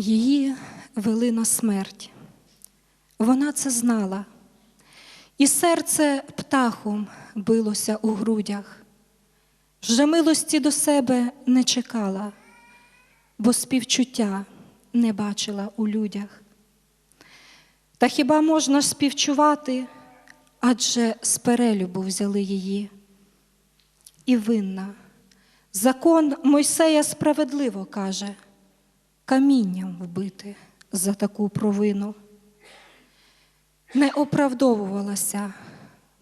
Її вели на смерть. Вона це знала, і серце птахом билося у грудях. Вже милості до себе не чекала, бо співчуття не бачила у людях. Та хіба можна ж співчувати, адже з перелюбу взяли її. І винна. Закон Мойсея справедливо каже, камінням вбити за таку провину. Не оправдовувалася,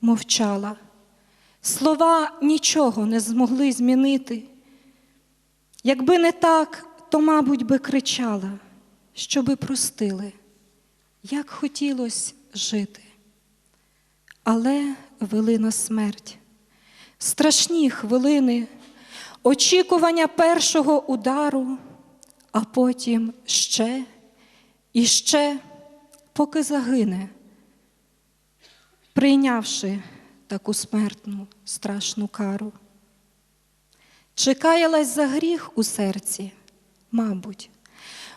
мовчала. Слова нічого не змогли змінити. Якби не так, то, мабуть, би кричала, щоби простили, як хотілося жити. Але вели на смерть. Страшні хвилини, очікування першого удару, а потім ще і ще, поки загине, прийнявши таку смертну страшну кару. Чи каялась за гріх у серці? Мабуть,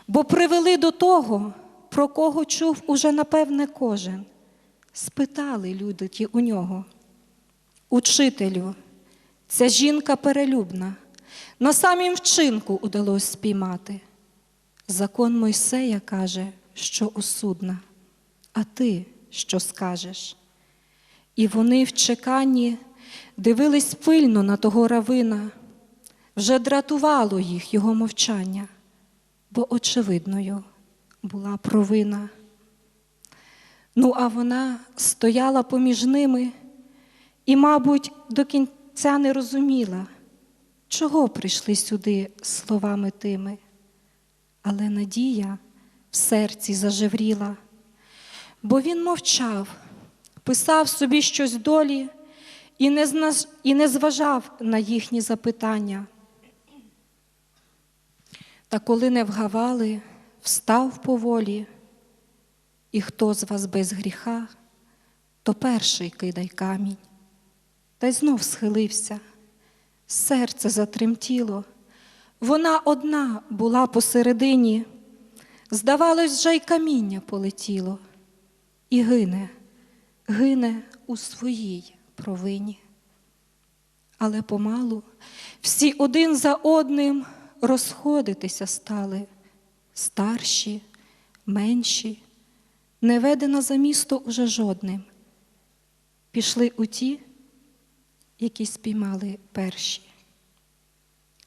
бо привели до того, про кого чув уже напевне кожен. Спитали люди ті у нього. Учителю, ця жінка перелюбна, на самім вчинку удалось спіймати. Закон Мойсея каже, що осудна, а ти що скажеш? І вони в чеканні дивились пильно на того равина, вже дратувало їх його мовчання, бо очевидною була провина. Ну, а вона стояла поміж ними і, мабуть, до кінця не розуміла, чого прийшли сюди словами тими. Але надія в серці зажевріла, бо він мовчав, писав собі щось долі і не, знаж... і не зважав на їхні запитання. Та коли не вгавали, встав поволі, і хто з вас без гріха, то перший кидай камінь. Та й знов схилився, серце затремтіло. Вона одна була посередині, здавалось, вже й каміння полетіло, і гине, гине у своїй провині. Але помалу всі один за одним розходитися стали, старші, менші, не ведена за місто уже жодним. Пішли у ті, які спіймали перші.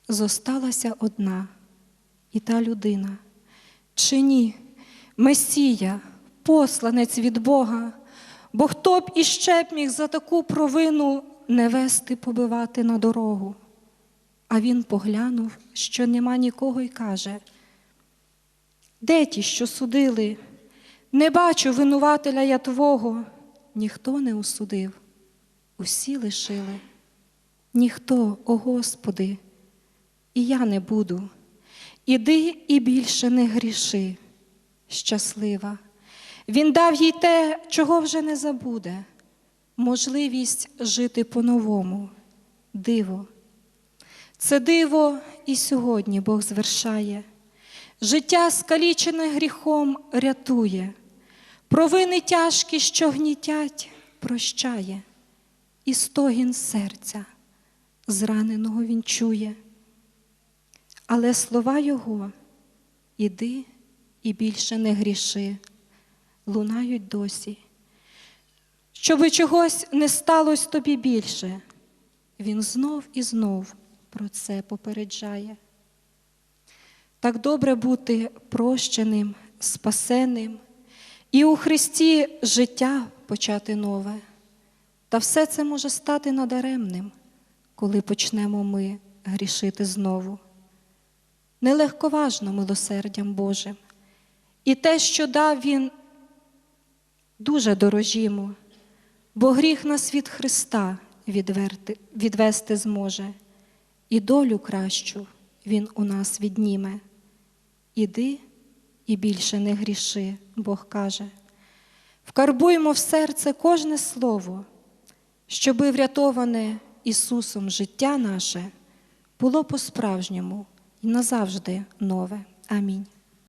Зосталася одна і та людина, чи ні, Месія, посланець від Бога, бо хто б іще б міг за таку провину не вести побивати на дорогу. А він поглянув, що нема нікого, й каже: Де ті, що судили? Не бачу винувателя я твого, ніхто не осудив, усі лишили. Ніхто, о Господи, і я не буду. Іди і більше не гріши, щаслива. Він дав їй те, чого вже не забуде, можливість жити по-новому, диво. Це диво і сьогодні Бог звершає. Життя, скалічене гріхом, рятує, провини тяжкі, що гнітять, прощає, і стогін серця зраненого він чує. Але слова Його іди і більше не гріши, лунають досі. Щоби чогось не сталося тобі більше, Він знов і знов про це попереджає. Так добре бути прощеним, спасеним і у Христі життя почати нове. Та все це може стати надаремним, коли почнемо ми грішити знову. Нелегковажно милосердям Божим. І те, що дав Він, дуже дорожімо, бо гріх нас від Христа відверти, відвести зможе, і долю кращу Він у нас відніме. Іди і більше не гріши, Бог каже. Вкарбуймо в серце кожне слово, щоби врятоване Ісусом життя наше було по-справжньому назавжди нове. Амінь.